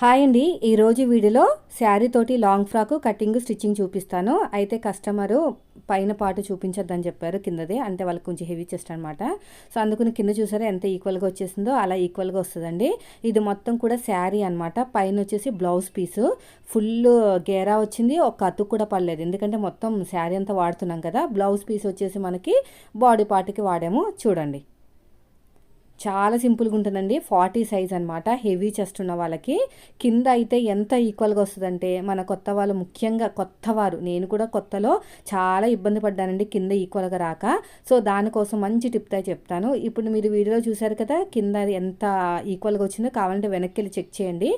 Hi అండి. ఈరోజు వీడియోలో శారీ తోటి లాంగ్ ఫ్రాక్ కటింగ్ స్టిచ్చింగ్ చూపిస్తాను. అయితే కస్టమరు పైన పాటు చూపించొద్దని చెప్పారు. కిందది. అంటే వాళ్ళకి కొంచెం హెవీ చెస్ట్ అనమాట సో అందుకని కింద చూసారా ఎంత ఈక్వల్గా వచ్చేసిందో అలా ఈక్వల్గా వస్తుందండి. ఇది మొత్తం కూడా శారీ అనమాట పైన వచ్చేసి బ్లౌజ్ పీసు. ఫుల్ గేరా వచ్చింది. ఒక అతుకు కూడా పడలేదు. ఎందుకంటే మొత్తం శారీ అంతా వాడుతున్నాం కదా. బ్లౌజ్ పీస్ వచ్చేసి మనకి బాడీ పార్ట్కి వాడాము. చూడండి. చాలా సింపుల్గా ఉంటుందండి. ఫార్టీ సైజ్ అనమాట హెవీ చెస్ట్ ఉన్న వాళ్ళకి. కింద అయితే ఎంత ఈక్వల్గా వస్తుందంటే మన కొత్త వాళ్ళు ముఖ్యంగా కొత్తవారు నేను కూడా కొత్తలో చాలా ఇబ్బంది పడ్డానండి కింద ఈక్వల్గా రాక. సో దానికోసం మంచి టిప్ అయితే చెప్తాను. ఇప్పుడు మీరు వీడియోలో చూసారు కదా కింద ఎంత ఈక్వల్గా వచ్చిందో కావాలంటే వెనక్కి వెళ్ళి చెక్ చేయండి.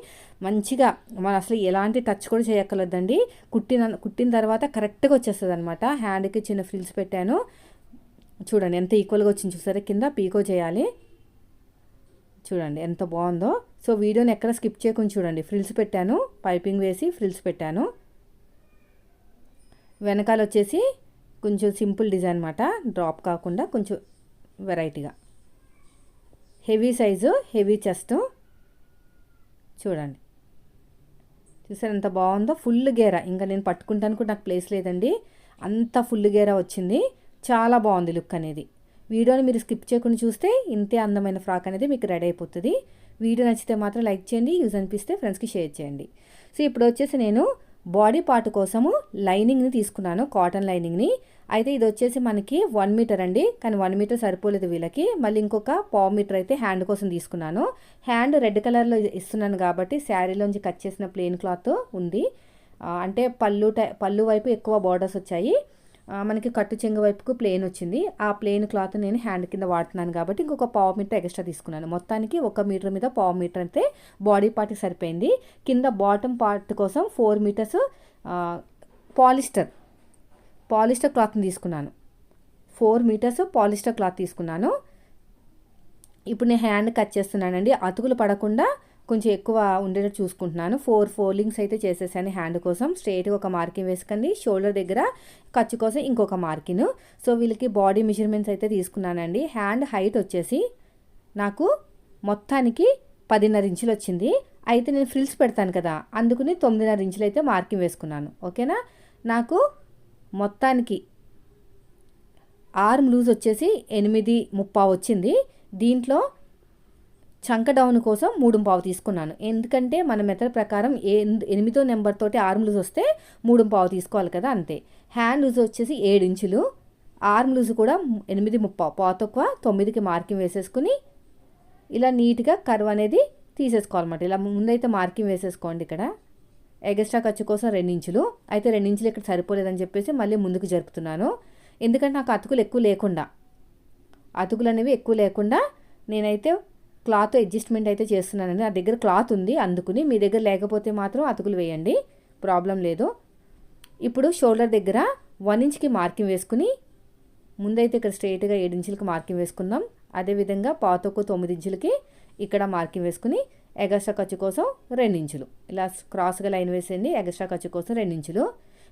మంచిగా మనం అసలు ఎలాంటి టచ్ కూడా చేయక్కర్లేదండి. కుట్టిన కుట్టిన తర్వాత కరెక్ట్గా వచ్చేస్తుంది అనమాట హ్యాండ్కి చిన్న ఫ్రిల్స్ పెట్టాను. చూడండి ఎంత ఈక్వల్గా వచ్చింది చూసారా? కింద పీకో చేయాలి. చూడండి ఎంత బాగుందో. సో వీడియోని ఎక్కడ స్కిప్ చేయకుండా చూడండి. ఫ్రిల్స్ పెట్టాను పైపింగ్ వేసి ఫ్రిల్స్ పెట్టాను. వెనకాల వచ్చేసి కొంచెం సింపుల్ డిజైన్ అనమాట డ్రాప్ కాకుండా కొంచెం వెరైటీగా. Heavy size heavy chest. చూడండి. చూసారు ఎంత బాగుందో? ఫుల్ గేరా. ఇంకా నేను పట్టుకుంటాను కూడా నాకు ప్లేస్ లేదండి. అంత ఫుల్ గేరా వచ్చింది. చాలా బాగుంది లుక్ అనేది. వీడియోని మీరు స్కిప్ చేయకుండా చూస్తే ఇంతే అందమైన ఫ్రాక్ అనేది మీకు రెడీ అయిపోతుంది. వీడియో నచ్చితే మాత్రం లైక్ చేయండి యూజ్ అనిపిస్తే ఫ్రెండ్స్కి షేర్ చేయండి. సో ఇప్పుడు వచ్చేసి నేను బాడీ పార్ట్ కోసము లైనింగ్ని తీసుకున్నాను కాటన్ లైనింగ్ని. అయితే ఇది వచ్చేసి మనకి వన్ మీటర్ అండి. కానీ వన్ మీటర్ సరిపోలేదు వీళ్ళకి. మళ్ళీ ఇంకొక పావు మీటర్ అయితే హ్యాండ్ కోసం తీసుకున్నాను. హ్యాండ్ రెడ్ కలర్లో ఇస్తున్నాను కాబట్టి శారీలోంచి కట్ చేసిన ప్లెయిన్ క్లాత్ ఉంది. అంటే పళ్ళు టై పళ్ళు వైపు ఎక్కువ బార్డర్స్ వచ్చాయి. మనకి కట్టు చెంగు వైపుకు ప్లేన్ వచ్చింది. ఆ ప్లేన్ క్లాత్ నేను హ్యాండ్ కింద వాడుతున్నాను కాబట్టి ఇంకొక పావు మీటర్ ఎక్స్ట్రా తీసుకున్నాను. మొత్తానికి ఒక మీటర్ మీద పావు మీటర్ అయితే బాడీ పార్ట్కి సరిపోయింది. కింద బాటమ్ పార్ట్ కోసం ఫోర్ మీటర్స్ పాలిస్టర్ పాలిస్టర్ క్లాత్ని తీసుకున్నాను. ఫోర్ మీటర్స్ పాలిస్టర్ క్లాత్ తీసుకున్నాను. ఇప్పుడు నేను హ్యాండ్ కట్ చేస్తున్నానండి. అతుకులు పడకుండా కొంచెం ఎక్కువ ఉండేటట్టు చూసుకుంటున్నాను. ఫోర్ ఫోల్డింగ్స్ అయితే చేసేసాను హ్యాండ్ కోసం. స్ట్రైట్గా ఒక మార్కింగ్ వేసుకుని షోల్డర్ దగ్గర ఖర్చు కోసం ఇంకొక మార్కింగ్ సో వీళ్ళకి బాడీ మెజర్మెంట్స్ అయితే తీసుకున్నానండి. హ్యాండ్ హైట్ వచ్చేసి నాకు మొత్తానికి పదిన్నర ఇంచులు వచ్చింది. అయితే నేను ఫ్రిల్స్ పెడతాను కదా అందుకుని తొమ్మిదిన్నర ఇంచులు అయితే మార్కింగ్ వేసుకున్నాను. ఓకేనా నాకు మొత్తానికి ఆర్మ్ లూజ్ వచ్చేసి ఎనిమిది ముప్పా వచ్చింది. దీంట్లో చంక డౌన్ కోసం మూడు పావు తీసుకున్నాను. ఎందుకంటే మన మెథడ్ ప్రకారం ఎనిమిదో నెంబర్ తోటి ఆర్మ్ లూజ్ వస్తే మూడు పావు తీసుకోవాలి కదా అంతే. హ్యాండ్ లూజ్ వచ్చేసి ఏడు ఇంచులు. ఆర్మ్ లూజ్ కూడా ఎనిమిది ముప్పావు. పా తక్కువ తొమ్మిదికి మార్కింగ్ వేసేసుకుని ఇలా నీట్గా కర్వ్ అనేది తీసేసుకోవాలన్నమాట. ఇలా ముందైతే మార్కింగ్ వేసేసుకోండి ఇక్కడ. ఎగస్ట్రా ఖర్చు కోసం రెండించులు అయితే రెండించులు ఇక్కడ సరిపోలేదని చెప్పేసి మళ్ళీ ముందుకు జరుపుతున్నాను. ఎందుకంటే నాకు అతుకులు ఎక్కువ లేకుండా. అతుకులు అనేవి ఎక్కువ లేకుండా నేనైతే క్లాత్ అడ్జస్ట్మెంట్ అయితే చేస్తున్నానండి. నా దగ్గర క్లాత్ ఉంది అందుకుని మీ దగ్గర లేకపోతే మాత్రం అతుకులు వేయండి. ప్రాబ్లం లేదు. ఇప్పుడు షోల్డర్ దగ్గర వన్ ఇంచ్కి మార్కింగ్ వేసుకుని ముందైతే ఇక్కడ స్ట్రైట్గా ఏడు ఇంచులకి మార్కింగ్ వేసుకుందాం. అదేవిధంగా పాతొక్క తొమ్మిది ఇంచులకి ఇక్కడ మార్కింగ్ వేసుకుని ఎగస్ట్రా ఖర్చు కోసం ఇంచులు. ఇలా క్రాస్గా లైన్ వేసేయండి ఎగస్ట్రా ఖర్చు కోసం ఇంచులు.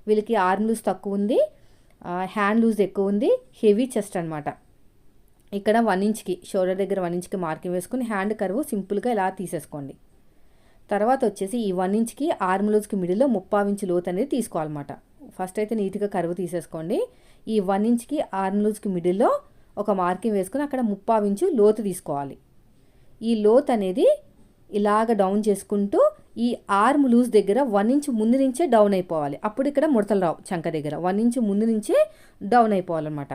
వీళ్ళకి ఆర్మ్ లూజ్ తక్కువ ఉంది హ్యాండ్ లూజ్ ఎక్కువ ఉంది హెవీ చెస్ట్ అనమాట ఇక్కడ వన్ ఇంచ్కి షోల్డర్ దగ్గర వన్ ఇంచ్కి మార్కింగ్ వేసుకుని హ్యాండ్ కరువు సింపుల్గా ఇలా తీసేసుకోండి. తర్వాత వచ్చేసి ఈ వన్ ఇంచ్కి ఆర్మ్ లూజ్కి మిడిల్లో ముప్పావు ఇంచు లోత్ అనేది తీసుకోవాలన్నమాట. ఫస్ట్ అయితే నీట్గా కరువు తీసేసుకోండి. ఈ వన్ ఇంచ్కి ఆర్మ్ లూజ్కి మిడిల్లో ఒక మార్కింగ్ వేసుకుని అక్కడ ముప్పావు ఇంచు లోతు తీసుకోవాలి. ఈ లోత్ అనేది ఇలాగ డౌన్ చేసుకుంటూ ఈ ఆర్మ్ లూజ్ దగ్గర వన్ ఇంచ్ ముందు నుంచే డౌన్ అయిపోవాలి. అప్పుడు ఇక్కడ ముడతలు రావు చంక దగ్గర. వన్ ఇంచ్ ముందు నుంచే డౌన్ అయిపోవాలన్నమాట.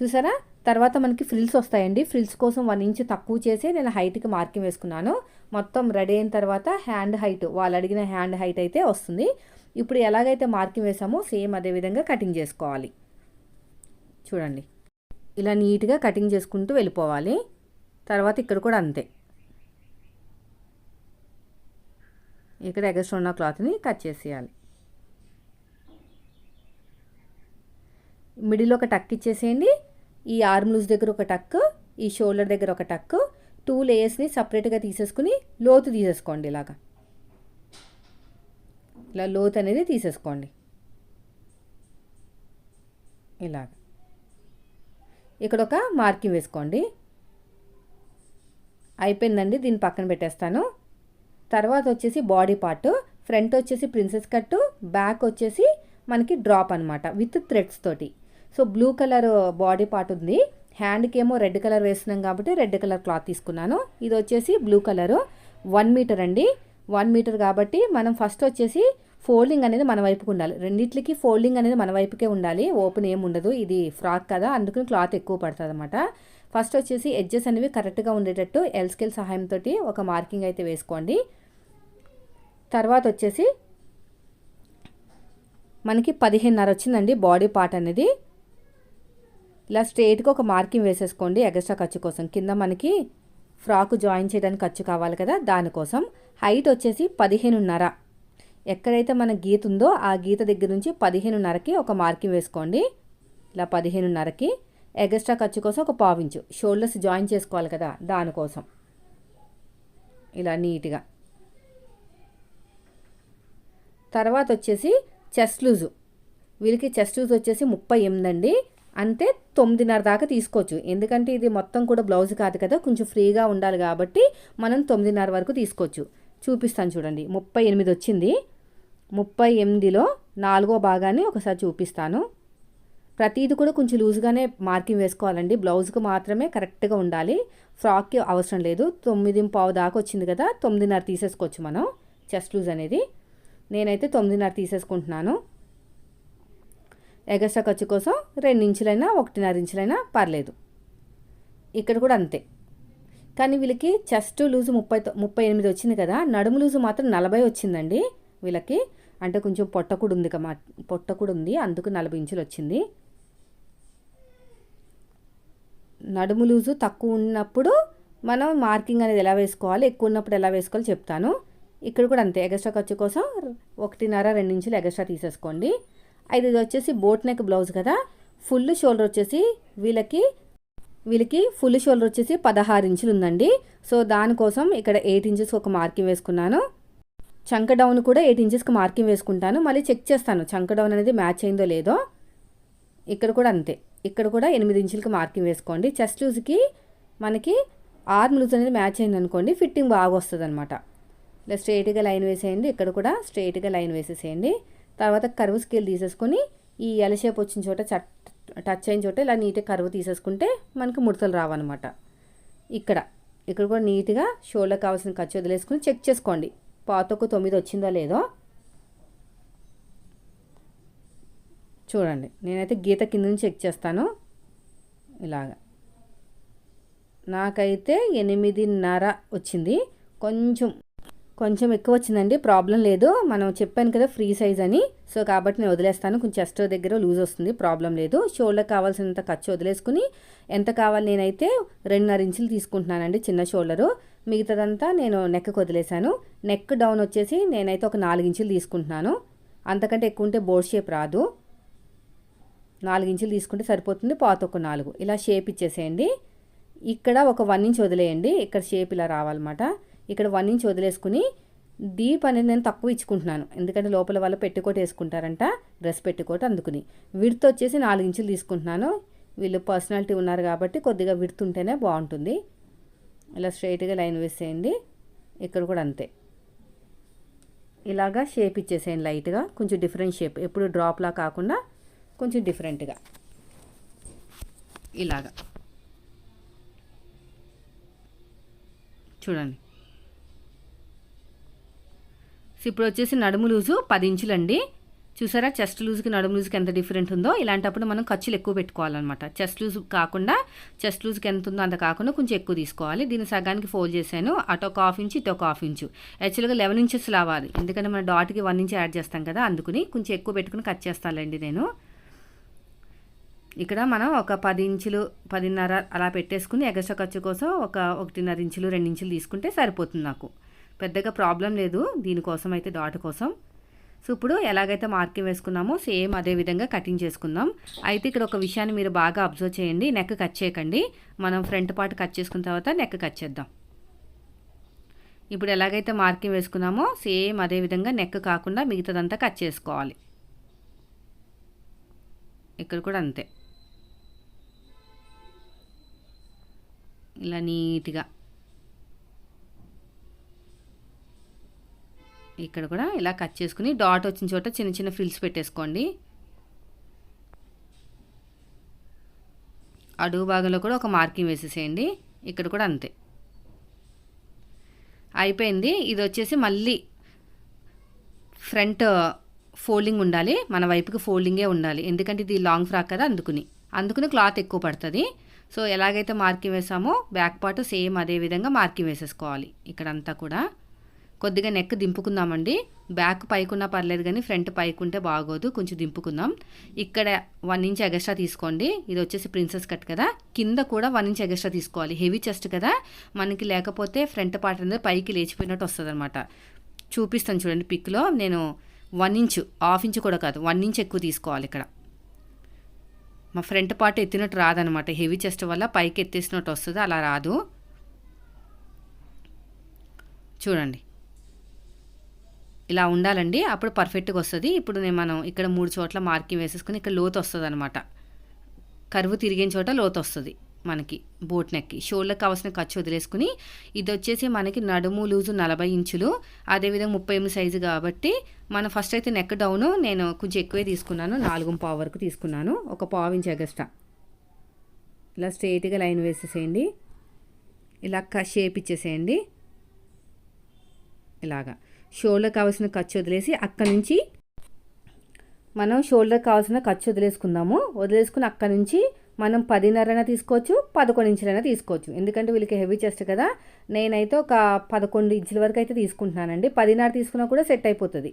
చూసారా? తర్వాత మనకి ఫ్రిల్స్ వస్తాయండి. ఫ్రిల్స్ కోసం వన్ ఇంచ్ తక్కువ చేసి నేను హైట్కి మార్కింగ్ వేసుకున్నాను. మొత్తం రెడీ అయిన తర్వాత హ్యాండ్ హైట్ వాళ్ళు అడిగిన హ్యాండ్ హైట్ అయితే వస్తుంది. ఇప్పుడు ఎలాగైతే మార్కింగ్ వేసామో సేమ్ అదే విధంగా కటింగ్ చేసుకోవాలి. చూడండి. ఇలా నీట్గా కటింగ్ చేసుకుంటూ వెళ్ళిపోవాలి. తర్వాత ఇక్కడ కూడా అంతే. ఇక్కడ ఎగస్ట్ ఉన్న క్లాత్ని కట్ చేసేయాలి. మిడిల్ ఒక టక్ ఇచ్చేసేయండి. ఈ ఆర్మ్ లూజ్ దగ్గర ఒక టక్ ఈ షోల్డర్ దగ్గర ఒక టక్ టూ లేయర్స్ని సపరేట్గా తీసేసుకుని లోతు తీసేసుకోండి ఇలాగా. ఇలా లోతు అనేది తీసేసుకోండి. ఇలాగ. ఇక్కడ ఒక మార్కింగ్ వేసుకోండి. అయిపోయిందండి దీన్ని పక్కన పెట్టేస్తాను. తర్వాత వచ్చేసి బాడీ పార్ట్ ఫ్రంట్ వచ్చేసి ప్రిన్సెస్ కట్టు బ్యాక్ వచ్చేసి మనకి డ్రాప్ అనమాట విత్ థ్రెడ్స్ తోటి. So blue colour body part ఉంది. హ్యాండ్కి ఏమో రెడ్ కలర్ వేసినాం కాబట్టి రెడ్ కలర్ క్లాత్ తీసుకున్నాను. ఇది వచ్చేసి బ్లూ కలరు. వన్ మీటర్ అండి. వన్ మీటర్ కాబట్టి మనం ఫస్ట్ వచ్చేసి ఫోల్డింగ్ అనేది మన వైపుకి ఉండాలి. రెండిట్లకి ఫోల్డింగ్ అనేది మన వైపుకే ఉండాలి. ఓపెన్ ఏమి ఉండదు. ఇది ఫ్రాక్ కదా. అందుకని క్లాత్ ఎక్కువ పడుతుంది అనమాట ఫస్ట్ వచ్చేసి ఎడ్జెస్ అనేవి కరెక్ట్గా ఉండేటట్టు ఎల్ స్కేల్ సహాయంతో ఒక మార్కింగ్ అయితే వేసుకోండి. తర్వాత వచ్చేసి మనకి పదిహేనున్నర వచ్చిందండి బాడీ పార్ట్ అనేది. ఇలా స్ట్రేట్గా ఒక మార్కింగ్ వేసేసుకోండి ఎగస్ట్రా ఖర్చు కోసం. కింద మనకి ఫ్రాక్ జాయిన్ చేయడానికి ఖర్చు కావాలి కదా దానికోసం హైట్ వచ్చేసి పదిహేనున్నర. ఎక్కడైతే మన గీత ఉందో ఆ గీత దగ్గర నుంచి పదిహేనున్నరకి ఒక మార్కింగ్ వేసుకోండి. ఇలా పదిహేనున్నరకి ఎగస్ట్రా ఖర్చు కోసం ఒక పావించు షోల్డర్స్ జాయిన్ చేసుకోవాలి కదా దానికోసం ఇలా నీట్గా. తర్వాత వచ్చేసి చెస్ట్ లూజు. వీళ్ళకి చెస్ట్ లూజ్ వచ్చేసి ముప్పై ఎనిమిది అండి. అంటే తొమ్మిదిన్నర దాకా తీసుకోవచ్చు. ఎందుకంటే ఇది మొత్తం కూడా బ్లౌజ్ కాదు కదా కొంచెం ఫ్రీగా ఉండాలి కాబట్టి మనం తొమ్మిదిన్నర వరకు తీసుకోవచ్చు. చూపిస్తాను చూడండి. ముప్పై ఎనిమిది వచ్చింది. ముప్పై ఎనిమిదిలో నాలుగో భాగాన్ని ఒకసారి చూపిస్తాను. ప్రతిది కూడా కొంచెం లూజ్గానే మార్కింగ్ వేసుకోవాలండి. బ్లౌజ్కి మాత్రమే కరెక్ట్గా ఉండాలి. ఫ్రాక్కి అవసరం లేదు. తొమ్మిది పావు దాకా వచ్చింది కదా తొమ్మిదిన్నర తీసేసుకోవచ్చు మనం. చెస్ట్ లూజ్ అనేది. నేనైతే తొమ్మిదిన్నర తీసేసుకుంటున్నాను. ఎగస్ట్రా ఖర్చు కోసం రెండు ఇంచులైనా ఒకటిన్నర ఇంచులైనా పర్లేదు. ఇక్కడ కూడా అంతే. కానీ వీళ్ళకి చెస్ట్ లూజు ముప్పై ముప్పై ఎనిమిది వచ్చింది కదా నడుము లూజు మాత్రం నలభై వచ్చిందండి వీళ్ళకి. అంటే కొంచెం పొట్ట కూడా ఉంది కమా పొట్ట కూడా ఉంది అందుకు నలభై ఇంచులు వచ్చింది. నడుము లూజు తక్కువ ఉన్నప్పుడు మనం మార్కింగ్ అనేది ఎలా వేసుకోవాలి ఎక్కువ ఉన్నప్పుడు ఎలా వేసుకోవాలి చెప్తాను. ఇక్కడ కూడా అంతే ఎగస్ట్రా ఖర్చు కోసం ఒకటిన్నర రెండు ఇంచులు ఎగస్ట్రా తీసేసుకోండి. ఇది వచ్చేసి బోట్ నెక్ బ్లౌజ్ కదా. ఫుల్ షోల్డర్ వచ్చేసి వీళ్ళకి వీళ్ళకి ఫుల్ షోల్డర్ వచ్చేసి పదహారు ఇంచులు ఉందండి. సో దానికోసం ఇక్కడ ఎయిట్ ఇంచెస్ ఒక మార్కింగ్ వేసుకున్నాను. చంక డౌన్ కూడా ఎయిట్ ఇంచెస్కి మార్కింగ్ వేసుకుంటాను. మళ్ళీ చెక్ చేస్తాను చంక డౌన్ అనేది మ్యాచ్ అయిందో లేదో. ఇక్కడ కూడా అంతే. ఇక్కడ కూడా ఎనిమిది ఇంచులకి మార్కింగ్ వేసుకోండి. చెస్ట్ లూజ్కి మనకి ఆర్మ్ లూజ్ అనేది మ్యాచ్ అయింది అనుకోండి ఫిట్టింగ్ బాగా వస్తుంది అనమాట ఇలా స్ట్రైట్గా లైన్ వేసేయండి. ఇక్కడ కూడా స్ట్రైట్గా లైన్ వేసేసేయండి. తర్వాత కరువు స్కేల్ తీసేసుకొని ఈ ఎల షేప్ వచ్చిన చోట చట్ టచ్ అయిన చోట ఇలా నీట్గా కరువు తీసేసుకుంటే మనకి ముడతలు రావన్నమాట. ఇక్కడ ఇక్కడ కూడా నీట్గా షోల్డర్ కావాల్సిన ఖర్చు వదిలేసుకుని చెక్ చేసుకోండి. పాతకు తొమ్మిది వచ్చిందో లేదో? చూడండి నేనైతే గీత కింద నుంచి చెక్ చేస్తాను. ఇలాగా. నాకైతే ఎనిమిదిన్నర వచ్చింది. కొంచెం కొంచెం ఎక్కువ వచ్చిందండి. ప్రాబ్లం లేదు. మనం చెప్పాను కదా ఫ్రీ సైజ్ అని. సో కాబట్టి నేను వదిలేస్తాను. కొంచెం చెస్ట్ దగ్గర లూజ్ వస్తుంది. ప్రాబ్లం లేదు. షోల్డర్ కావాల్సినంత ఖర్చు వదిలేసుకుని ఎంత కావాలి నేనైతే రెండున్నర ఇంచులు తీసుకుంటున్నానండి చిన్న షోల్డరు. మిగతాదంతా నేను నెక్కి వదిలేశాను. నెక్ డౌన్ వచ్చేసి నేనైతే ఒక నాలుగు ఇంచులు తీసుకుంటున్నాను. అంతకంటే ఎక్కువ ఉంటే బోర్డ్ షేప్ రాదు. నాలుగు ఇంచులు తీసుకుంటే సరిపోతుంది. పాత ఒక నాలుగు. ఇలా షేప్ ఇచ్చేసేయండి. ఇక్కడ ఒక వన్ ఇంచ్ వదిలేయండి. ఇక్కడ షేప్ ఇలా రావాలన్నమాట. ఇక్కడ వన్ ఇంచ్ వదిలేసుకుని డీప్ అనేది నేను తక్కువ ఇచ్చుకుంటున్నాను. ఎందుకంటే లోపల వాళ్ళు పెట్టుకోట వేసుకుంటారంట డ్రెస్ పెట్టుకోట అందుకుని. విడత్ వచ్చేసి నాలుగు ఇంచులు తీసుకుంటున్నాను. వీళ్ళు పర్సనాలిటీ ఉన్నారు కాబట్టి కొద్దిగా విడుతుంటేనే బాగుంటుంది. ఇలా స్ట్రైట్గా లైన్ వేసేయండి. ఇక్కడ కూడా అంతే. ఇలాగా షేప్ ఇచ్చేసేయండి లైట్గా కొంచెం డిఫరెంట్ షేప్ ఎప్పుడు డ్రాప్లా కాకుండా కొంచెం డిఫరెంట్గా ఇలాగా. చూడండి. సో ఇప్పుడు వచ్చేసి నడుము లూజు పది ఇంచులండి. చూసారా? చెస్ట్ లూజ్కి నడుము లూజ్కి ఎంత డిఫరెంట్ ఉందో? ఇలాంటప్పుడు మనం ఖర్చులు ఎక్కువ పెట్టుకోవాలన్నమాట. చెస్ట్ లూజ్ కాకుండా చెస్ట్ లూజ్కి ఎంత ఉందో అంత కాకుండా కొంచెం ఎక్కువ తీసుకోవాలి. దీన్ని సగానికి ఫోల్డ్ చేశాను. అటు ఒక హాఫ్ ఇంచు ఇటు ఒక హాఫ్ ఇంచు యాక్చువల్గా లెవెన్ ఇంచెస్ రావాలి ఎందుకంటే మన డాట్కి వన్ ఇంచ్ యాడ్ చేస్తాం కదా అందుకుని కొంచెం ఎక్కువ పెట్టుకుని కట్ చేస్తానండి నేను. ఇక్కడ మనం ఒక పది ఇంచులు పదిన్నర అలా పెట్టేసుకుని ఎగస్ట్రా ఖర్చు కోసం ఒక ఒకటిన్నర ఇంచులు రెండు ఇంచులు తీసుకుంటే సరిపోతుంది నాకు. పెద్దగా ప్రాబ్లం లేదు. దీనికోసం అయితే డాట్ కోసం. సో ఇప్పుడు ఎలాగైతే మార్కింగ్ వేసుకున్నామో సేమ్ అదే విధంగా కటింగ్ చేసుకుందాం. అయితే ఇక్కడ ఒక విషయాన్ని మీరు బాగా అబ్జర్వ్ చేయండి. నెక్ కట్ చేయకండి. మనం ఫ్రంట్ పార్ట్ కట్ చేసుకున్న తర్వాత నెక్ కట్ చేద్దాం. ఇప్పుడు ఎలాగైతే మార్కింగ్ వేసుకున్నామో సేమ్ అదే విధంగా నెక్ కాకుండా మిగతాదంతా కట్ చేసుకోవాలి. ఇక్కడ కూడా అంతే. ఇలా నీట్గా. ఇక్కడ కూడా ఇలా కట్ చేసుకుని డాట్ వచ్చిన చోట చిన్న చిన్న ఫిల్స్ పెట్టేసుకోండి. అడుగు భాగంలో కూడా ఒక మార్కింగ్ వేసేసేయండి. ఇక్కడ కూడా అంతే. అయిపోయింది. ఇది వచ్చేసి మళ్ళీ ఫ్రంట్ ఫోల్డింగ్ ఉండాలి. మన వైపుకి ఫోల్డింగే ఉండాలి. ఎందుకంటే ఇది లాంగ్ ఫ్రాక్ కదా అందుకుని. అందుకుని క్లాత్ ఎక్కువ పడుతుంది. సో ఎలాగైతే మార్కింగ్ వేసామో బ్యాక్ పార్ట్ సేమ్ అదే విధంగా మార్కింగ్ వేసేసుకోవాలి. ఇక్కడంతా కూడా. కొద్దిగా నెక్ దింపుకుందామండి. బ్యాక్ పైకున్నా పర్లేదు కానీ ఫ్రంట్ పైకుంటే బాగోదు. కొంచెం దింపుకుందాం. ఇక్కడ వన్ ఇంచ్ ఎగస్ట్రా తీసుకోండి. ఇది వచ్చేసి ప్రిన్సెస్ కట్ కదా. కింద కూడా వన్ ఇంచ్ ఎగస్ట్రా తీసుకోవాలి. హెవీ చెస్ట్ కదా. మనకి లేకపోతే ఫ్రంట్ పార్ట్ అనేది పైకి లేచిపోయినట్టు వస్తుంది అనమాట చూపిస్తాను చూడండి పిక్లో. నేను వన్ ఇంచ్ హాఫ్ ఇంచ్ కూడా కాదు. వన్ ఇంచ్ ఎక్కువ తీసుకోవాలి ఇక్కడ. మా ఫ్రంట్ పార్ట్ ఎత్తినట్టు రాదనమాట హెవీ చెస్ట్ వల్ల పైకి ఎత్తేసినట్టు వస్తుంది. అలా రాదు. చూడండి. ఇలా ఉండాలండి. అప్పుడు పర్ఫెక్ట్గా వస్తుంది. ఇప్పుడు నేను మనం ఇక్కడ మూడు చోట్ల మార్కింగ్ వేసేసుకుని ఇక్కడ లోతు వస్తుంది అనమాట కరువు తిరిగిన చోట లోతు వస్తుంది మనకి బోట్ నెక్కి షోల్డర్కి కావాల్సిన ఖర్చు వదిలేసుకుని ఇది వచ్చేసి మనకి నడుము లూజు నలభై ఇంచులు. అదేవిధంగా ముప్పై ఎనిమిది సైజు కాబట్టి మనం ఫస్ట్ అయితే నెక్ డౌను నేను కొంచెం ఎక్కువే తీసుకున్నాను. నాలుగు పావు వరకు తీసుకున్నాను. ఒక పావు ఇంచ్ ఎగస్ట్రా ఇలా స్ట్రైట్గా లైన్ వేసేసేయండి. ఇలా షేప్ ఇచ్చేసేయండి. ఇలాగా. షోల్డర్ కావాల్సిన ఖర్చు వదిలేసి అక్కడ నుంచి మనం షోల్డర్ కావాల్సిన ఖర్చు వదిలేసుకుందాము. వదిలేసుకుని అక్కడి నుంచి మనం పదిన్నరైనా తీసుకోవచ్చు పదకొండు ఇంచులైనా తీసుకోవచ్చు. ఎందుకంటే వీళ్ళకి హెవీ చెస్ట్ కదా. నేనైతే ఒక పదకొండు ఇంచుల వరకు అయితే తీసుకుంటున్నానండి. పదిన్నర తీసుకున్నా కూడా సెట్ అయిపోతుంది.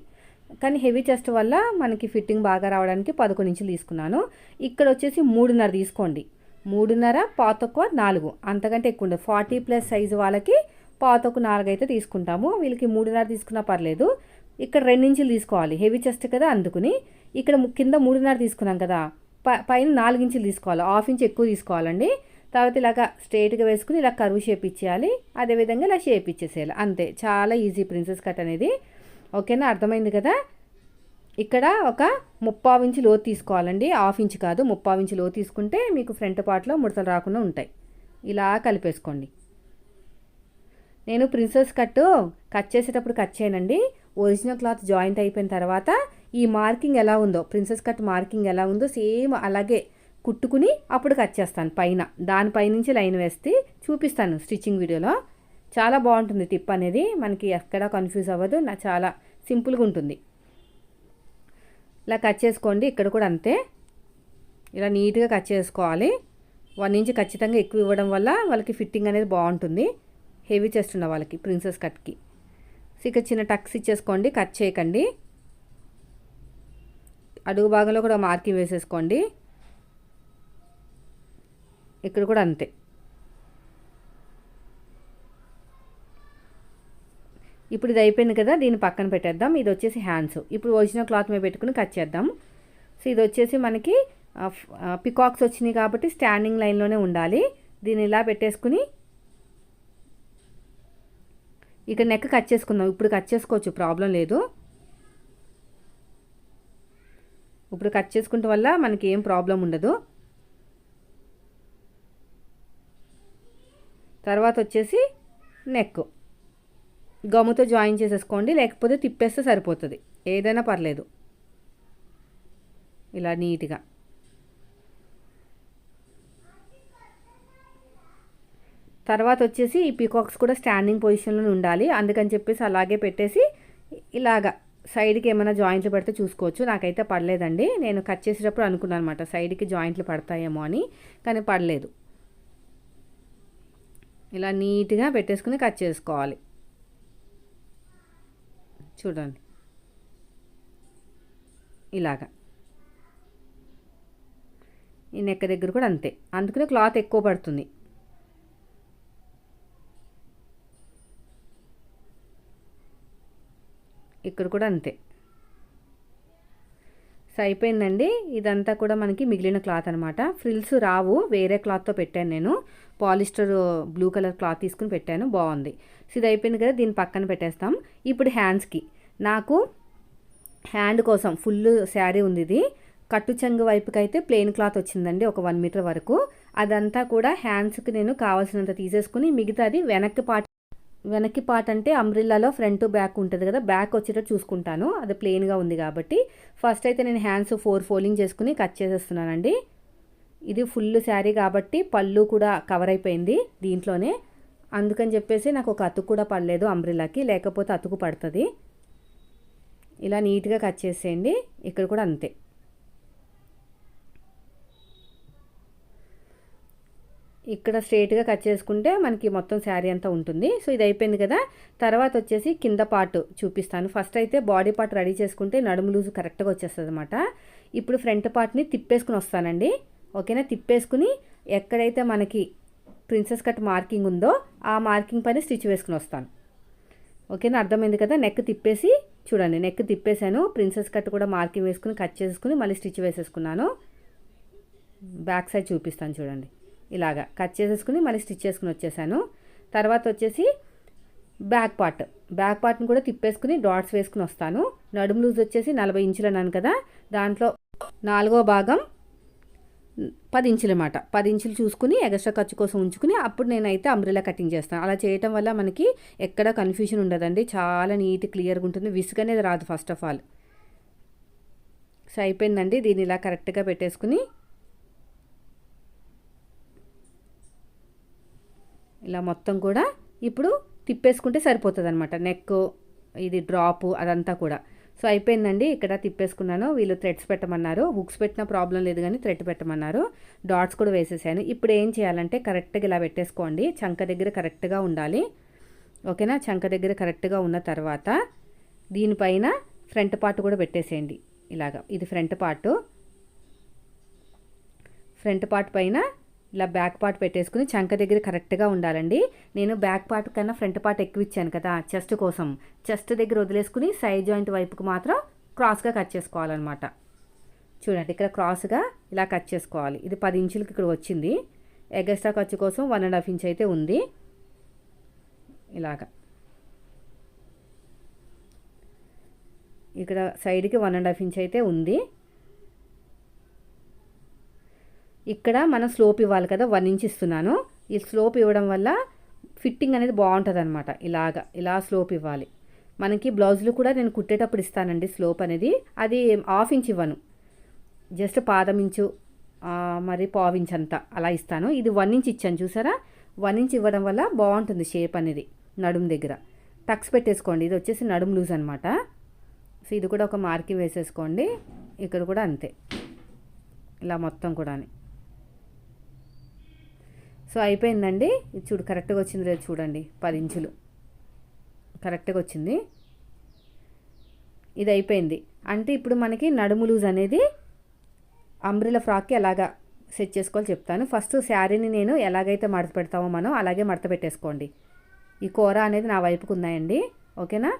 కానీ హెవీ చెస్ట్ వల్ల మనకి ఫిట్టింగ్ బాగా రావడానికి పదకొండు ఇంచులు తీసుకున్నాను. ఇక్కడ వచ్చేసి మూడున్నర తీసుకోండి. మూడున్నర పాతక్కువ నాలుగు. అంతకంటే ఎక్కువ ఉండదు. ఫార్టీ ప్లస్ సైజు వాళ్ళకి పాతకు నాలుగు అయితే తీసుకుంటాము. వీళ్ళకి మూడున్నర తీసుకున్నా పర్లేదు. ఇక్కడ రెండించులు తీసుకోవాలి. హెవీ చెస్ట్ కదా అందుకుని. ఇక్కడ కింద మూడున్నర తీసుకున్నాం కదా. ప పైన నాలుగించులు తీసుకోవాలి. హాఫ్ ఇంచ్ ఎక్కువ తీసుకోవాలండి. తర్వాత ఇలాగ స్ట్రైట్గా వేసుకుని ఇలా కరువు షేప్ ఇచ్చేయాలి. అదేవిధంగా ఇలా షేప్ ఇచ్చేసేయాలి. అంతే. చాలా ఈజీ ప్రిన్సెస్ కట్ అనేది. ఓకేనా? అర్థమైంది కదా? ఇక్కడ ఒక ముప్పావు ఇంచు లోతు తీసుకోవాలండి. హాఫ్ ఇంచ్ కాదు ముప్పావు ఇంచు లో తీసుకుంటే మీకు ఫ్రంట్ పార్ట్లో ముడతలు రాకుండా ఉంటాయి. ఇలా కలిపేసుకోండి. నేను ప్రిన్సెస్ కట్టు కట్ చేసేటప్పుడు కట్ చేయనండి. ఒరిజినల్ క్లాత్ జాయింట్ అయిపోయిన తర్వాత ఈ మార్కింగ్ ఎలా ఉందో ప్రిన్సెస్ కట్ మార్కింగ్ ఎలా ఉందో సేమ్ అలాగే కుట్టుకుని అప్పుడు కట్ చేస్తాను పైన. దానిపై నుంచి లైన్ వేస్తే చూపిస్తాను స్టిచ్చింగ్ వీడియోలో. చాలా బాగుంటుంది టిప్ అనేది. మనకి ఎక్కడ కన్ఫ్యూజ్ అవ్వదు. నా చాలా సింపుల్గా ఉంటుంది. ఇలా కట్ చేసుకోండి. ఇక్కడ కూడా అంతే. ఇలా నీట్గా కట్ చేసుకోవాలి. వన్ ఇంచ్ ఖచ్చితంగా ఎక్కువ ఇవ్వడం వల్ల వాళ్ళకి ఫిట్టింగ్ అనేది బాగుంటుంది. హెవీ చెస్ట్ ఉన్న వాళ్ళకి ప్రిన్సెస్ కట్కి. సో ఇక చిన్న టక్స్ ఇచ్చేసుకోండి కట్ చేయకండి. అడుగు భాగంలో కూడా మార్కింగ్ వేసేసుకోండి. ఇక్కడ కూడా అంతే. ఇప్పుడు ఇది అయిపోయింది కదా దీన్ని పక్కన పెట్టేద్దాం. ఇది వచ్చేసి హ్యాండ్స్. ఇప్పుడు ఒరిజినల్ క్లాత్ మీద పెట్టుకుని కట్ చేద్దాం. సో ఇది వచ్చేసి మనకి పికాక్స్ వచ్చినాయి కాబట్టి స్టాండింగ్ లైన్లోనే ఉండాలి. దీన్ని ఇలా పెట్టేసుకుని ఇక నెక్ కట్ చేసుకుందాం. ఇప్పుడు కట్ చేసుకోవచ్చు. ప్రాబ్లం లేదు. ఇప్పుడు కట్ చేసుకుంటే వల్ల మనకి ఏం ప్రాబ్లం ఉండదు. తర్వాత వచ్చేసి నెక్ గమ్ముతో జాయిన్ చేసేసుకోండి. లేకపోతే తిప్పేస్తే సరిపోతుంది. ఏదైనా పర్లేదు. ఇలా నీట్గా. తర్వాత వచ్చేసి ఈ పీకాక్స్ కూడా స్టాండింగ్ పొజిషన్లో ఉండాలి. అందుకని చెప్పేసి అలాగే పెట్టేసి ఇలాగా సైడ్కి ఏమైనా జాయింట్లు పడితే చూసుకోవచ్చు. నాకైతే పడలేదండి. నేను కట్ చేసేటప్పుడు అనుకున్నాను అనమాట సైడ్కి జాయింట్లు పడతాయేమో అని కానీ పడలేదు. ఇలా నీట్గా పెట్టేసుకుని కట్ చేసుకోవాలి. చూడండి. ఇలాగా. ఈ నెక్క దగ్గర కూడా అంతే. అందుకనే క్లాత్ ఎక్కువ పడుతుంది. ఇక్కడ కూడా అంతే. సో అయిపోయిందండి ఇదంతా కూడా మనకి మిగిలిన క్లాత్ అనమాట ఫ్రిల్స్ రావు వేరే క్లాత్తో పెట్టాను నేను. పాలిస్టర్ బ్లూ కలర్ క్లాత్ తీసుకుని పెట్టాను. బాగుంది. సో ఇది అయిపోయింది కదా దీన్ని పక్కన పెట్టేస్తాం. ఇప్పుడు హ్యాండ్స్కి. నాకు హ్యాండ్ కోసం ఫుల్ శారీ ఉంది ఇది. కట్టు చెంగు వైపుకైతే ప్లెయిన్ క్లాత్ వచ్చిందండి ఒక వన్ మీటర్ వరకు. అదంతా కూడా హ్యాండ్స్కి నేను కావాల్సినంత తీసేసుకుని మిగతాది వెనక్కి పాటు వెనక్కి పార్ట్ అంటే అంబ్రిల్లాలో ఫ్రంట్ బ్యాక్ ఉంటుంది కదా బ్యాక్ వచ్చేటట్టు చూసుకుంటాను. అది ప్లెయిన్గా ఉంది కాబట్టి. ఫస్ట్ అయితే నేను హ్యాండ్స్ ఫోర్ ఫోల్డింగ్ చేసుకుని కట్ చేసేస్తున్నానండి. ఇది ఫుల్ శారీ కాబట్టి పళ్ళు కూడా కవర్ అయిపోయింది దీంట్లోనే. అందుకని చెప్పేసి నాకు ఒక అతుకు కూడా పడలేదు అంబ్రిల్లాకి లేకపోతే అతుకు పడుతుంది. ఇలా నీట్గా కట్ చేసేయండి. ఇక్కడ కూడా అంతే. ఇక్కడ స్ట్రైట్గా కట్ చేసుకుంటే మనకి మొత్తం శారీ అంతా ఉంటుంది. సో ఇది అయిపోయింది కదా. తర్వాత వచ్చేసి కింద పార్ట్ చూపిస్తాను. ఫస్ట్ అయితే బాడీ పార్ట్ రెడీ చేసుకుంటే నడుము లూజు కరెక్ట్గా వచ్చేస్తుంది అనమాట ఇప్పుడు ఫ్రంట్ పార్ట్ని తిప్పేసుకుని వస్తానండి. ఓకేనా? తిప్పేసుకుని ఎక్కడైతే మనకి ప్రిన్సెస్ కట్ మార్కింగ్ ఉందో ఆ మార్కింగ్ పైన స్టిచ్ వేసుకుని వస్తాను. ఓకేనా? అర్థమైంది కదా? నెక్ తిప్పేసి చూడండి. నెక్ తిప్పేశాను. ప్రిన్సెస్ కట్ కూడా మార్కింగ్ వేసుకుని కట్ చేసుకుని మళ్ళీ స్టిచ్ వేసేసుకున్నాను. బ్యాక్ సైడ్ చూపిస్తాను చూడండి. ఇలాగా కట్ చేసేసుకుని మళ్ళీ స్టిచ్ చేసుకుని వచ్చేసాను. తర్వాత వచ్చేసి బ్యాక్ పార్ట్. బ్యాక్ పార్ట్ని కూడా తిప్పేసుకుని డాట్స్ వేసుకుని వస్తాను. నడుము లూజ్ వచ్చేసి నలభై ఇంచులు అన్నాను కదా దాంట్లో నాలుగో భాగం పది ఇంచులు అనమాట పది ఇంచులు చూసుకుని ఎగస్ట్రా ఖర్చు కోసం ఉంచుకుని అప్పుడు నేనైతే అంబ్రెలా కటింగ్ చేస్తాను. అలా చేయటం వల్ల మనకి ఎక్కడ కన్ఫ్యూజన్ ఉండదండి. చాలా నీట్ క్లియర్గా ఉంటుంది. విసుగు అనేది రాదు ఫస్ట్ ఆఫ్ ఆల్. సో అయిపోయిందండి. దీన్ని ఇలా కరెక్ట్గా పెట్టేసుకుని ఇలా మొత్తం కూడా ఇప్పుడు తిప్పేసుకుంటే సరిపోతుంది అనమాట నెక్ ఇది డ్రాప్ అదంతా కూడా. సో అయిపోయిందండి. ఇక్కడ తిప్పేసుకున్నాను. వీళ్ళు థ్రెడ్స్ పెట్టమన్నారు. హుక్స్ పెట్టిన ప్రాబ్లం లేదు కానీ థ్రెడ్ పెట్టమన్నారు. డాట్స్ కూడా వేసేసాను. ఇప్పుడు ఏం చేయాలంటే కరెక్ట్గా ఇలా పెట్టేసుకోండి. చంక దగ్గర కరెక్ట్గా ఉండాలి. ఓకేనా చంక దగ్గర కరెక్ట్గా ఉన్న తర్వాత దీనిపైన ఫ్రంట్ పార్ట్ కూడా పెట్టేసేయండి. ఇలాగా. ఇది ఫ్రంట్ పార్ట్ ఫ్రంట్ పార్ట్ పైన ఇలా బ్యాక్ పార్ట్ పెట్టేసుకుని చంక దగ్గర కరెక్ట్గా ఉండాలండి. నేను బ్యాక్ పార్ట్ కన్నా ఫ్రంట్ పార్ట్ ఎక్కువ ఇచ్చాను కదా చెస్ట్ కోసం. చెస్ట్ దగ్గర వదిలేసుకుని సైడ్ జాయింట్ వైపుకు మాత్రం క్రాస్గా కట్ చేసుకోవాలన్నమాట. చూడండి ఇక్కడ క్రాస్గా ఇలా కట్ చేసుకోవాలి. ఇది పది ఇంచులకి ఇక్కడ వచ్చింది. ఎగస్ట్రా ఖర్చు కోసం వన్ అండ్ హాఫ్ ఇంచ్ అయితే ఉంది. ఇలాగా. ఇక్కడ సైడ్కి వన్ అండ్ హాఫ్ ఇంచ్ అయితే ఉంది. ఇక్కడ మనం స్లోప్ ఇవ్వాలి కదా వన్ ఇంచ్ ఇస్తున్నాను. ఈ స్లోప్ ఇవ్వడం వల్ల ఫిట్టింగ్ అనేది బాగుంటుంది అనమాట ఇలాగా ఇలా స్లోప్ ఇవ్వాలి. మనకి బ్లౌజులు కూడా నేను కుట్టేటప్పుడు ఇస్తానండి స్లోప్ అనేది. అది హాఫ్ ఇంచ్ ఇవ్వను. జస్ట్ పాదం ఇంచు మరి పావు ఇంచ్ అంతా అలా ఇస్తాను. ఇది వన్ ఇంచ్ ఇచ్చాను చూసారా? వన్ ఇంచ్ ఇవ్వడం వల్ల బాగుంటుంది షేప్ అనేది నడుము దగ్గర. టక్స్ పెట్టేసుకోండి. ఇది వచ్చేసి నడుము లూజ్ అనమాట సో ఇది కూడా ఒక మార్కింగ్ వేసేసుకోండి. ఇక్కడ కూడా అంతే. ఇలా మొత్తం కూడా సో అయిపోయిందండి. ఇది చూడు కరెక్ట్గా వచ్చింది లేదు చూడండి పది ఇంచులు. కరెక్ట్గా వచ్చింది. ఇది అయిపోయింది. అంటే ఇప్పుడు మనకి నడుము లూజ్ అనేది అంబ్రిల ఫ్రాక్కి ఎలాగా సెట్ చేసుకోవాలి చెప్తాను. ఫస్ట్ శారీని నేను ఎలాగైతే మడత పెడతామో మనం అలాగే మడత పెట్టేసుకోండి. ఈ కూర అనేది నా వైపుకు ఉన్నాయండి. ఓకేనా?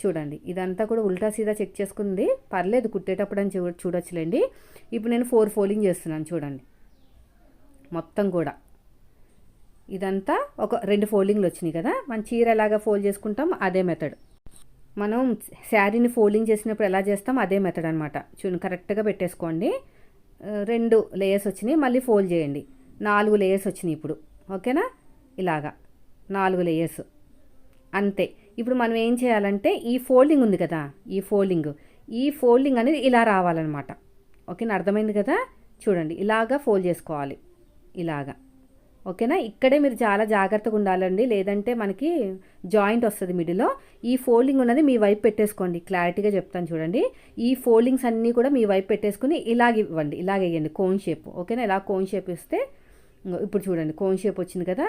చూడండి ఇదంతా కూడా ఉల్టా సీదా చెక్ చేసుకుంది. పర్లేదు కుట్టేటప్పుడు అని చూ చూడొచ్చులేండి. ఇప్పుడు నేను ఫోర్ ఫోలింగ్ చేస్తున్నాను చూడండి. మొత్తం కూడా. ఇదంతా ఒక రెండు ఫోల్డింగ్లు వచ్చినాయి కదా. మన చీర ఎలాగా ఫోల్డ్ చేసుకుంటాం అదే మెథడ్ మనం శారీని ఫోల్డింగ్ చేసినప్పుడు ఎలా చేస్తాం అదే మెథడ్ అనమాట చూడండి కరెక్ట్గా పెట్టేసుకోండి. రెండు లేయర్స్ వచ్చినాయి మళ్ళీ ఫోల్డ్ చేయండి. నాలుగు లేయర్స్ వచ్చినాయి ఇప్పుడు. ఓకేనా ఇలాగా. నాలుగు లేయర్స్ అంతే. ఇప్పుడు మనం ఏం చేయాలంటే ఈ ఫోల్డింగ్ ఉంది కదా ఈ ఫోల్డింగ్. ఈ ఫోల్డింగ్ అనేది ఇలా రావాలన్నమాట. ఓకేనా అర్థమైంది కదా? చూడండి ఇలాగా ఫోల్డ్ చేసుకోవాలి. ఇలాగా. ఓకేనా? ఇక్కడే మీరు చాలా జాగ్రత్తగా ఉండాలండి. లేదంటే మనకి జాయింట్ వస్తుంది మిడిలో ఈ ఫోల్డింగ్ ఉన్నది మీ వైపు పెట్టేసుకోండి. క్లారిటీగా చెప్తాను చూడండి. ఈ ఫోల్డింగ్స్ అన్నీ కూడా మీ వైపు పెట్టేసుకుని ఇలాగ ఇవ్వండి. ఇలాగ వేయండి. Cone shape. ఓకేనా? ఇలా కోన్ షేప్ ఇస్తే ఇప్పుడు చూడండి. కోన్ షేప్ వచ్చింది కదా?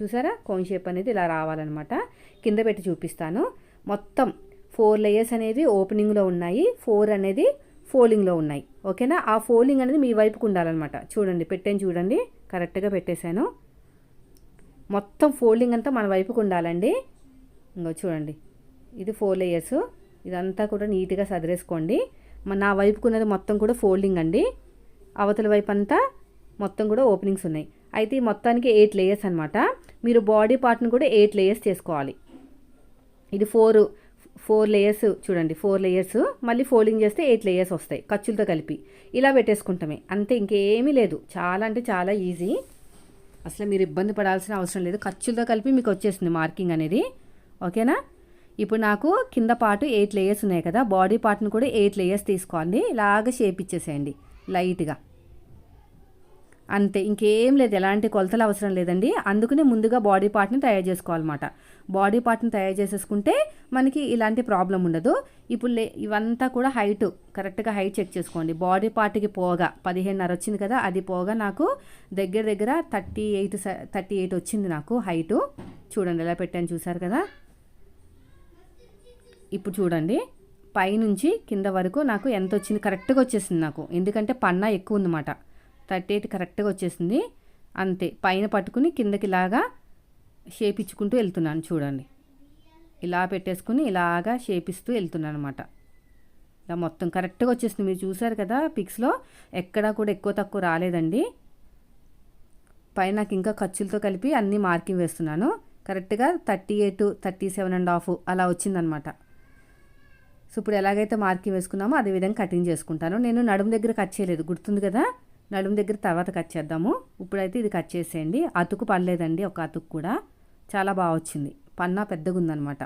చూసారా? కోన్ షేప్ అనేది ఇలా రావాలన్నమాట. కింద పెట్టి చూపిస్తాను. మొత్తం ఫోర్ లేయర్స్ అనేది ఓపెనింగ్లో ఉన్నాయి. ఫోర్ అనేది ఫోల్డింగ్లో ఉన్నాయి. ఓకేనా? ఆ ఫోల్డింగ్ అనేది మీ వైపుకు ఉండాలన్నమాట. చూడండి. పెట్టాను చూడండి. కరెక్ట్గా పెట్టేశాను. మొత్తం ఫోల్డింగ్ అంతా మన వైపుకు ఉండాలండి. ఇంకో చూడండి. ఇది ఫోర్ లేయర్స్. ఇదంతా కూడా నీట్గా సదిరేసుకోండి. నా వైపుకున్నది మొత్తం కూడా ఫోల్డింగ్ అండి. అవతల వైపు అంతా మొత్తం కూడా ఓపెనింగ్స్ ఉన్నాయి. అయితే ఈ మొత్తానికి ఎయిట్ లేయర్స్ అనమాట మీరు బాడీ పార్ట్ని కూడా ఎయిట్ లేయర్స్ చేసుకోవాలి. ఇది ఫోర్ ఫోర్ లేయర్స్ చూడండి ఫోర్ లేయర్స్ మళ్ళీ ఫోల్డింగ్ చేస్తే ఎయిట్ లేయర్స్ వస్తాయి ఖర్చులతో కలిపి. ఇలా పెట్టేసుకుంటామే అంతే ఇంకేమీ లేదు. చాలా అంటే చాలా ఈజీ. అసలు మీరు ఇబ్బంది పడాల్సిన అవసరం లేదు. ఖర్చులతో కలిపి మీకు వచ్చేసింది మార్కింగ్ అనేది. ఓకేనా? ఇప్పుడు నాకు కింద పాటు ఎయిట్ లేయర్స్ ఉన్నాయి కదా బాడీ పార్ట్ని కూడా ఎయిట్ లేయర్స్ తీసుకోండి. ఇలాగ షేప్ ఇచ్చేసేయండి లైట్గా. అంతే ఇంకేం లేదు ఎలాంటి కొలతలు అవసరం లేదండి. అందుకనే ముందుగా బాడీ పార్ట్ని తయారు చేసుకోవాలన్నమాట. బాడీ పార్ట్ని తయారు చేసేసుకుంటే మనకి ఇలాంటి ప్రాబ్లం ఉండదు. ఇప్పుడు లే ఇవంతా కూడా హైట్ కరెక్ట్గా హైట్ చెక్ చేసుకోండి. బాడీ పార్ట్కి పోగా పదిహేనున్నర వచ్చింది కదా అది పోగా నాకు దగ్గర దగ్గర థర్టీ ఎయిట్ థర్టీ ఎయిట్ వచ్చింది నాకు హైటు. చూడండి ఎలా పెట్టాను చూసారు కదా? ఇప్పుడు చూడండి పైనుంచి కింద వరకు నాకు ఎంత వచ్చింది కరెక్ట్గా వచ్చేసింది నాకు. ఎందుకంటే పన్నా ఎక్కువ ఉందన్నమాట. థర్టీ ఎయిట్ కరెక్ట్గా వచ్చేసింది. అంతే. పైన పట్టుకుని కిందకి ఇలాగా షేప్ ఇచ్చుకుంటూ వెళ్తున్నాను చూడండి. ఇలా పెట్టేసుకుని ఇలాగా షేప్ ఇస్తూ వెళ్తున్నాను అనమాట ఇలా మొత్తం కరెక్ట్గా వచ్చేసింది. మీరు చూసారు కదా పిక్స్లో? ఎక్కడా కూడా ఎక్కువ తక్కువ రాలేదండి. పైన నాకు ఇంకా ఖర్చులతో కలిపి అన్నీ మార్కింగ్ వేస్తున్నాను. కరెక్ట్గా thirty eight thirty seven and half అలా వచ్చిందనమాట సో ఇప్పుడు ఎలాగైతే మార్కింగ్ వేసుకున్నామో అదే విధంగా కటింగ్ చేసుకుంటాను. నేను నడుము దగ్గర కట్ చేయలేదు. గుర్తుంది కదా? నడుము దగ్గర తర్వాత కట్ చేద్దాము. ఇప్పుడైతే ఇది కట్ చేసేయండి. అతుకు పడలేదండి ఒక అతుకు కూడా. చాలా బాగా వచ్చింది. పన్నా పెద్దగా ఉందనమాట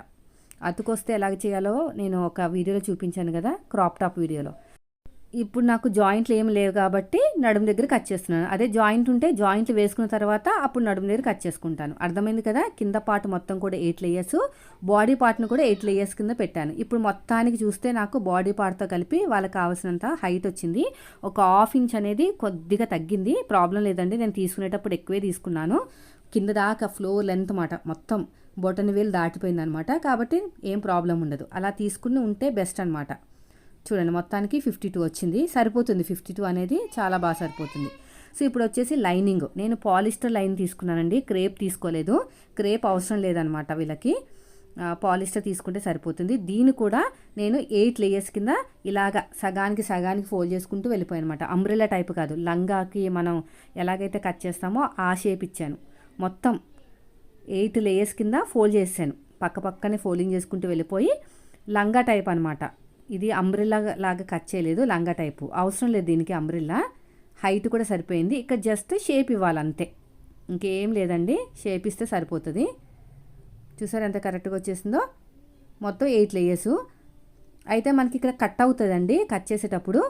అతుకు వస్తే ఎలాగ చేయాలో నేను ఒక వీడియోలో చూపించాను కదా క్రాప్ టాప్ వీడియోలో. ఇప్పుడు నాకు జాయింట్లు ఏమి లేవు కాబట్టి నడుము దగ్గర కట్ చేస్తున్నాను. అదే జాయింట్ ఉంటే జాయింట్లు వేసుకున్న తర్వాత అప్పుడు నడుము దగ్గర కట్ చేసుకుంటాను. అర్థమైంది కదా? కింద పార్ట్ మొత్తం కూడా ఎయిట్ లేయర్స్ బాడీ పార్ట్ను కూడా ఎయిట్ లేయర్స్ కింద పెట్టాను. ఇప్పుడు మొత్తానికి చూస్తే నాకు బాడీ పార్ట్తో కలిపి వాళ్ళకి కావాల్సినంత హైట్ వచ్చింది. ఒక హాఫ్ ఇంచ్ అనేది కొద్దిగా తగ్గింది. ప్రాబ్లం లేదండి. నేను తీసుకునేటప్పుడు ఎక్కువే తీసుకున్నాను. కింద దాకా ఫ్లోర్ లెంత్ మాట మొత్తం. బొటన్ వేలు దాటిపోయింది అనమాట కాబట్టి ఏం ప్రాబ్లం ఉండదు. అలా తీసుకుని ఉంటే బెస్ట్ అనమాట చూడండి మొత్తానికి ఫిఫ్టీ టూ వచ్చింది. సరిపోతుంది ఫిఫ్టీ టూ అనేది చాలా బాగా సరిపోతుంది. సో ఇప్పుడు వచ్చేసి లైనింగ్. నేను పాలిస్టర్ లైన్ తీసుకున్నానండి. క్రేప్ తీసుకోలేదు. క్రేప్ అవసరం లేదనమాట వీళ్ళకి. పాలిస్టర్ తీసుకుంటే సరిపోతుంది. దీన్ని కూడా నేను ఎయిట్ లేయర్స్ కింద ఇలాగ సగానికి సగానికి ఫోల్డ్ చేసుకుంటూ వెళ్ళిపోయాను అనమాట అంబ్రెలా టైప్ కాదు. లంగాకి మనం ఎలాగైతే కట్ చేస్తామో ఆ షేప్ ఇచ్చాను. మొత్తం ఎయిట్ లేయర్స్ కింద ఫోల్డ్ చేశాను. పక్క పక్కనే ఫోల్డింగ్ చేసుకుంటూ వెళ్ళిపోయి లంగా టైప్ అనమాట ఇది అంబ్రిల్లా లాగా కట్ చేయలేదు లంగా టైపు అవసరం లేదు దీనికి అంబ్రిల్లా హైట్ కూడా సరిపోయింది. ఇక్కడ జస్ట్ షేప్ ఇవ్వాలి అంతే ఇంకేం లేదండి. షేప్ ఇస్తే సరిపోతుంది. చూసారు ఎంత కరెక్ట్గా వచ్చేసిందో? మొత్తం ఎయిట్ లేయర్స్ అయితే మనకి ఇక్కడ కట్ అవుతుందండి కట్ చేసేటప్పుడు.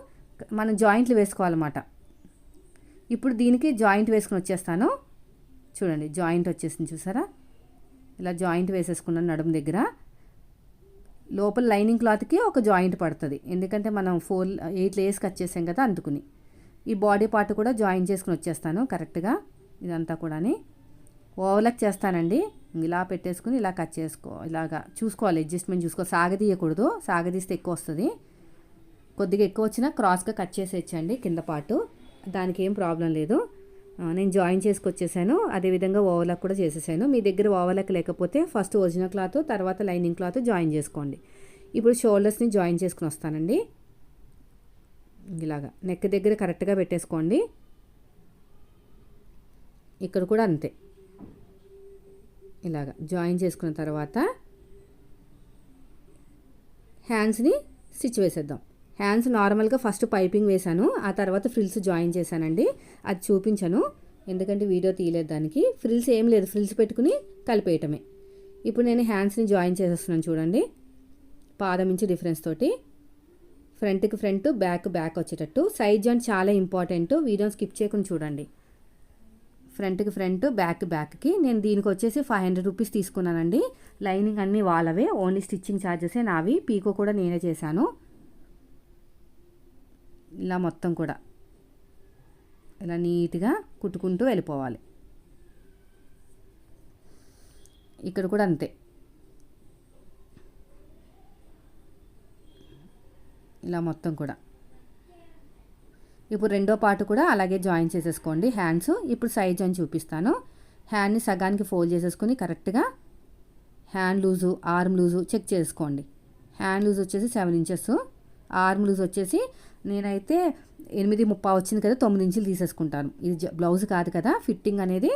మనం జాయింట్లు వేసుకోవాలన్నమాట. ఇప్పుడు దీనికి జాయింట్ వేసుకుని వచ్చేస్తాను. చూడండి జాయింట్ వచ్చేసింది చూసారా? ఇలా జాయింట్ వేసేసుకున్నాను నడుము దగ్గర. లోపల లైనింగ్ క్లాత్కి ఒక జాయింట్ పడుతుంది. ఎందుకంటే మనం ఫోర్ ఎయిట్ లేయర్స్ కట్ చేసాం కదా అందుకుని. ఈ బాడీ పార్ట్ కూడా జాయిన్ చేసుకుని వచ్చేస్తాను కరెక్ట్గా. ఇదంతా కూడా ఓవర్లక్ చేస్తానండి. ఇలా పెట్టేసుకుని ఇలా కట్ చేసుకో ఇలాగా చూసుకోవాలి అడ్జస్ట్మెంట్ చూసుకో సాగదీయకూడదు. సాగదీస్తే ఎక్కువ వస్తుంది. కొద్దిగా ఎక్కువ వచ్చినా క్రాస్గా కట్ చేసేయచ్చండి కింద పాటు దానికి ఏం ప్రాబ్లం లేదు. నేను జాయిన్ చేసుకొచ్చేసాను. అదేవిధంగా ఓవర్లాక్ కూడా చేసేసాను. మీ దగ్గర ఓవర్లాక్ లేకపోతే ఫస్ట్ ఒరిజినల్ క్లాత్ తర్వాత లైనింగ్ క్లాత్ జాయిన్ చేసుకోండి. ఇప్పుడు షోల్డర్స్ని జాయిన్ చేసుకుని వస్తానండి. ఇలాగా నెక్ దగ్గర కరెక్ట్గా పెట్టేసుకోండి. ఇక్కడ కూడా అంతే. ఇలాగా జాయిన్ చేసుకున్న తర్వాత హ్యాండ్స్ని స్టిచ్ వేసేద్దాం. హ్యాండ్స్ నార్మల్గా ఫస్ట్ పైపింగ్ వేశాను. ఆ తర్వాత ఫ్రిల్స్ జాయిన్ చేశానండి. అది చూపించాను. ఎందుకంటే వీడియో తీయలేదు దానికి. ఫ్రిల్స్ ఏం లేదు. ఫ్రిల్స్ పెట్టుకుని కలిపేయటమే. ఇప్పుడు నేను హ్యాండ్స్ని జాయిన్ చేసేస్తున్నాను చూడండి. పాదం ఇంచి డిఫరెన్స్ తోటి. ఫ్రంట్కి ఫ్రంట్ బ్యాక్ బ్యాక్ వచ్చేటట్టు. సైడ్ జాయింట్ చాలా ఇంపార్టెంట్. వీడియో స్కిప్ చేయకుండా చూడండి. ఫ్రంట్కి ఫ్రంట్ బ్యాక్ బ్యాక్కి. నేను దీనికి వచ్చేసి ఫైవ్ హండ్రెడ్ రూపీస్ తీసుకున్నానండి. లైనింగ్ అన్నీ వాళ్ళవే. ఓన్లీ స్టిచ్చింగ్ ఛార్జెసే నావి. పీకో కూడా నేనే చేశాను. ఇలా మొత్తం కూడా. ఇలా నీట్గా కుట్టుకుంటూ వెళ్ళిపోవాలి. ఇక్కడ కూడా అంతే. ఇలా మొత్తం కూడా. ఇప్పుడు రెండో పార్ట్ కూడా అలాగే జాయిన్ చేసేసుకోండి. హ్యాండ్స్ ఇప్పుడు సైజ్ అని చూపిస్తాను. హ్యాండ్ని సగానికి ఫోల్డ్ చేసేసుకుని కరెక్ట్గా hand loose arm loose check చేసుకోండి. హ్యాండ్ లూజ్ వచ్చేసి సెవెన్ ఇంచెస్ ఆర్మ్ లూజ్ వచ్చేసి నేనైతే ఎనిమిది ముప్పై వచ్చింది కదా తొమ్మిది ఇంచులు తీసేసుకుంటాను. ఇది బ్లౌజ్ కాదు కదా ఫిట్టింగ్ అనేది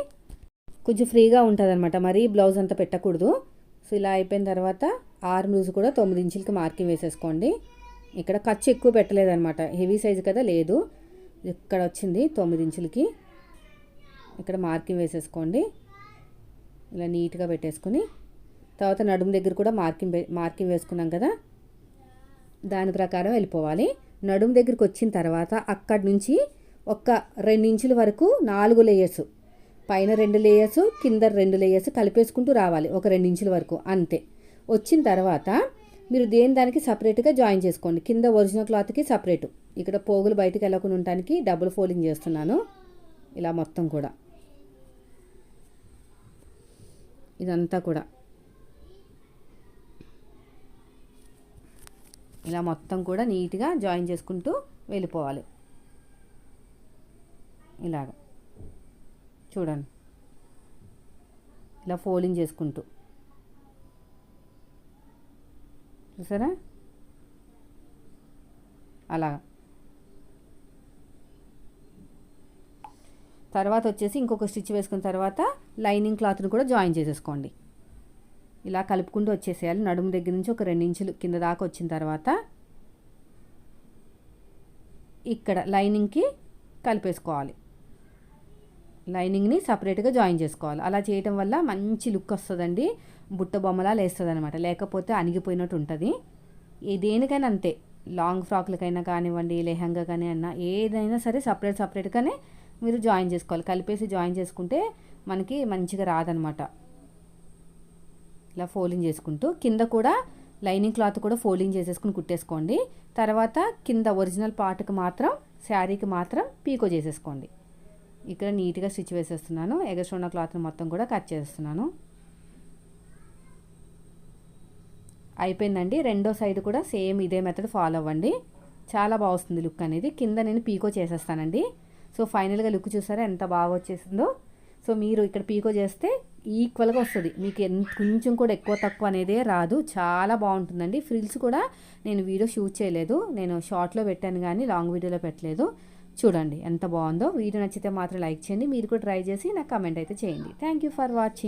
కొంచెం ఫ్రీగా ఉంటుంది అనమాట మరి బ్లౌజ్ అంతా పెట్టకూడదు. సో ఇలా అయిపోయిన తర్వాత ఆర్మ్ లూజ్ కూడా తొమ్మిది ఇంచులకి మార్కింగ్ వేసేసుకోండి. ఇక్కడ ఖర్చు ఎక్కువ పెట్టలేదనమాట హెవీ సైజు కదా లేదు. ఇక్కడ వచ్చింది తొమ్మిది ఇంచులకి. ఇక్కడ మార్కింగ్ వేసేసుకోండి. ఇలా నీట్గా పెట్టేసుకుని తర్వాత నడుము దగ్గర కూడా మార్కింగ్ మార్కింగ్ వేసుకున్నాం కదా దాని ప్రకారం వెళ్ళిపోవాలి. నడుము దగ్గరికి వచ్చిన తర్వాత అక్కడి నుంచి ఒక రెండు ఇంచుల వరకు నాలుగు లేయర్స్ పైన రెండు లేయర్స్ కింద రెండు లేయర్స్ కలిపేసుకుంటూ రావాలి ఒక రెండు ఇంచుల వరకు అంతే. వచ్చిన తర్వాత మీరు దేని దానికి సపరేట్గా జాయిన్ చేసుకోండి. కింద ఒరిజినల్ క్లాత్కి సపరేటు ఇక్కడ పోగులు బయటకు వెళ్ళకుండా ఉండటానికి డబుల్ ఫోల్డింగ్ చేస్తున్నాను. ఇలా మొత్తం కూడా. ఇదంతా కూడా. ఇలా మొత్తం కూడా నీట్గా జాయిన్ చేసుకుంటూ వెళ్ళిపోవాలి. ఇలాగ. చూడండి. ఇలా ఫోల్డింగ్ చేసుకుంటూ. చూసారా? అలాగా తర్వాత వచ్చేసి ఇంకొక స్టిచ్ వేసుకున్న తర్వాత లైనింగ్ క్లాత్ని కూడా జాయిన్ చేసేసుకోండి. ఇలా కలుపుకుంటూ వచ్చేసేయాలి. నడుము దగ్గర నుంచి ఒక రెండు ఇంచులు కింద దాకా వచ్చిన తర్వాత ఇక్కడ లైనింగ్కి కలిపేసుకోవాలి. లైనింగ్ని సపరేట్గా జాయిన్ చేసుకోవాలి. అలా చేయటం వల్ల మంచి లుక్ వస్తుందండి. బుట్ట బొమ్మలా లేస్తుంది అనమాట లేకపోతే అణిగిపోయినట్టు ఉంటుంది. దేనికైనా అంతే. లాంగ్ ఫ్రాక్లకైనా కానివ్వండి లెహంగా కానీ అన్నా ఏదైనా సరే సపరేట్ సపరేట్గానే మీరు జాయిన్ చేసుకోవాలి. కలిపేసి జాయిన్ చేసుకుంటే మనకి మంచిగా రాదనమాట ఇలా ఫోల్డింగ్ చేసుకుంటూ కింద కూడా లైనింగ్ క్లాత్ కూడా ఫోల్డింగ్ చేసేసుకుని కుట్టేసుకోండి. తర్వాత కింద ఒరిజినల్ పార్ట్కి మాత్రం శారీకి మాత్రం పీకో చేసేసుకోండి. ఇక్కడ నీట్గా స్టిచ్ వేసేస్తున్నాను. ఎగస్ట్రా క్లాత్ని మొత్తం కూడా కట్ చేస్తున్నాను అయిపోయిందండి. రెండో సైడ్ కూడా సేమ్ ఇదే మెథడ్ ఫాలో అవ్వండి. చాలా బాగా వస్తుంది లుక్ అనేది. కింద నేను పీకో చేసేస్తానండి. సో ఫైనల్గా లుక్ చూసారా ఎంత బాగా వచ్చేసిందో. సో మీరు ఇక్కడ పీకో చేస్తే ఈక్వల్గా వస్తుంది. మీకు ఎంత కొంచెం కూడా ఎక్కువ తక్కువ అనేదే రాదు. చాలా బాగుంటుందండి. ఫ్రిల్స్ కూడా నేను వీడియో షూట్ చేయలేదు. నేను షార్ట్లో పెట్టాను కానీ లాంగ్ వీడియోలో పెట్టలేదు. చూడండి ఎంత బాగుందో. వీడియో నచ్చితే మాత్రం లైక్ చేయండి. మీరు కూడా ట్రై చేసి నాకు కమెంట్ అయితే చేయండి. Thank you for watching.